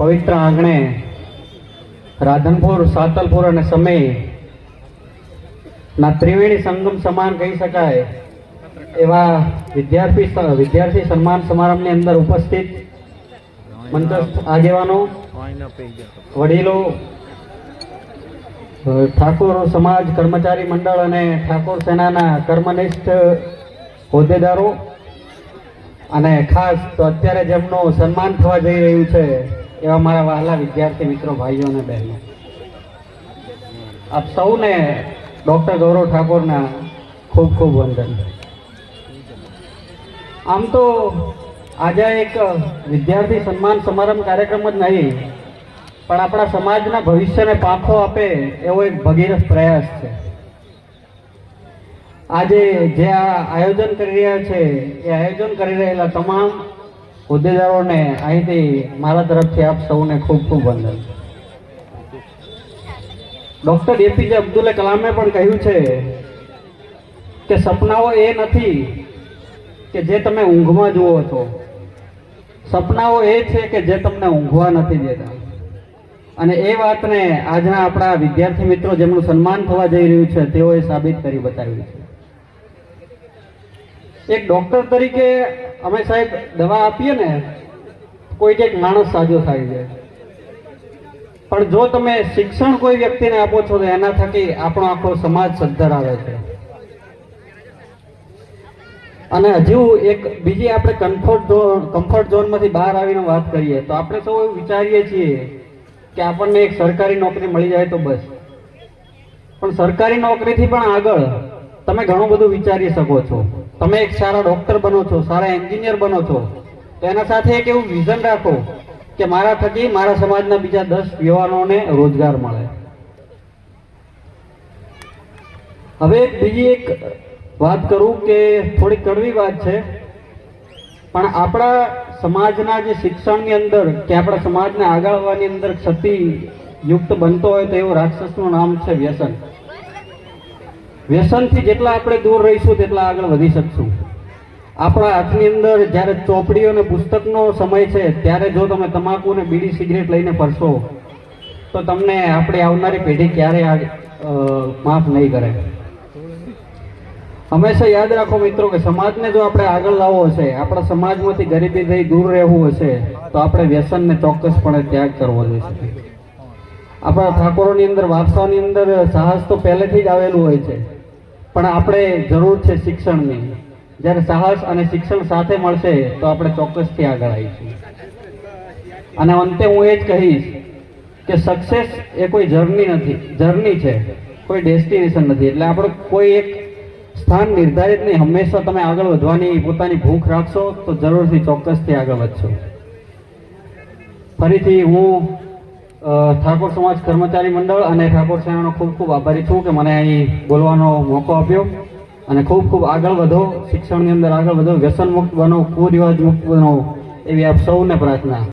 પવિત્ર આંગણે રાધનપુર, સાતલપુર અને સમય ના ત્રિવેણી સંગમ સમાન કહી શકાય એવા વિદ્યાર્થી વિદ્યાર્થી સન્માન સમારંભની અંદર ઉપસ્થિત મંચસ્થ આગેવાનો, વડીલો ઠાકોર સમાજ કર્મચારી મંડળ અને ઠાકોર સેનાના કર્મનિષ્ઠ હોદ્દેદારો અને ખાસ તો અત્યારે જેમનું સન્માન થવા જઈ રહ્યું છે એવા મારા વહાલા વિદ્યાર્થી મિત્રો, ભાઈઓ અને બહેનો. આપ સૌને ડૉક્ટર ગૌરવ ઠાકોરના ખૂબ ખૂબ વંદન. આમ તો આજે એક વિદ્યાર્થી સન્માન સમારંભ કાર્યક્રમ જ નહીં, પણ આપણા સમાજના ભવિષ્યને પાંખો આપે એવો એક ભગીરથ પ્રયાસ છે. આજે જે આ આયોજન કરી રહ્યા છે, એ આયોજન કરી રહેલા તમામ હોદ્દેદારોને અહીંથી મારા તરફથી આપ સૌને ખૂબ ખૂબ વંદન. ડૉક્ટર એપીજે અબ્દુલ કલામે પણ કહ્યું છે કે સપનાઓ એ નથી કે જે તમે ઊંઘમાં જુઓ છો. સપનાઓ એ છે કે જે તમને ઊંઘવા નથી દેતા. અને એ વાતને આજના આપણા વિદ્યાર્થી મિત્રો જેમનું સન્માન થવા જઈ રહ્યું છે, તેઓએ સાબિત કરી બતાવ્યું છે. એક ડોક્ટર તરીકે અમે સાહેબ દવા આપીએ ને કોઈ એક માણસ સાજો થાય છે. પણ જો તમે શિક્ષણ કોઈ વ્યક્તિને આપો છો, તો એના થકી આપણો આખો સમાજ સદ્ધર આવે છે. અને હજુ એક બીજી આપણે કમ્ફર્ટ ઝોન કમ્ફર્ટ ઝોનમાંથી બહાર આવીને વાત કરીએ, તો આપણે સૌ એવું વિચારીએ છીએ કે આપણને એક સરકારી નોકરી મળી જાય તો બસ. પણ સરકારી નોકરીથી પણ આગળ તમે ઘણું બધું વિચારી શકો છો. તમે એક સારા ડોક્ટર બનો છો, સારા એન્જિનિયર બનો છો, તો એના સાથે એક એવું વિઝન રાખો કે મારા થકી મારા સમાજના બીજા દસ યુવાનોને રોજગાર મળે. હવે બીજી એક વાત કરું કે થોડી કડવી વાત છે, પણ આપણા સમાજના જે શિક્ષણની અંદર કે આપણા સમાજને આગળ આવવાની અંદર ક્ષતિ યુક્ત બનતો હોય તો એવું રાક્ષસનું નામ છે વ્યસન. વ્યસનથી જેટલા આપણે દૂર રહીશું તેટલા આગળ વધી શકશું. આપણા હાથની અંદર જ્યારે ચોપડીઓ અને પુસ્તકનો સમય છે ત્યારે જો તમે તમાકુ અને બીડી સિગરેટ લઈને ફરશો તો તમને આપણી આવનારી પેઢી ક્યારેય આ, માફ નહીં કરે. હંમેશા યાદ રાખો મિત્રો કે સમાજને જો આપણે આગળ લાવવો હશે આપણા સમાજમાંથી ગરીબી થઈ દૂર રહેવું હશે તો આપણે વ્યસનને ચોક્કસપણે ત્યાગ કરવો જોઈશે આપણા ઠાકોરોની અંદર, વારસાની અંદર સાહસ તો પહેલેથી જ આવેલું હોય છે. પણ આપણે જરૂર છે શિક્ષણની. જ્યારે સાહસ અને શિક્ષણ સાથે મળશે, તો આપણે ચોક્કસથી આગળ આવીશું. અને અંતે હું એ જ કહીશ કે સક્સેસ એ કોઈ જર્ની નથી. જર્ની છે, કોઈ ડેસ્ટિનેશન નથી. એટલે આપણે કોઈ એક સ્થાન નિર્ધારિત નહીં. હંમેશા તમે આગળ વધવાની, પોતાની ભૂખ રાખશો, તો જરૂરથી ચોક્કસથી આગળ વધશો. ફરીથી હું ઠાકોર સમાજ કર્મચારી મંડળ અને ઠાકોર સેનાનો ખૂબ ખૂબ આભારી છું કે મને અહીં બોલવાનો મોકો આપ્યો અને ખૂબ ખૂબ આગળ વધો, શિક્ષણની અંદર આગળ વધો વ્યસન મુક્ત બનો કુરિવાજ મુક્ત બનો એવી આપ સૌને પ્રાર્થના.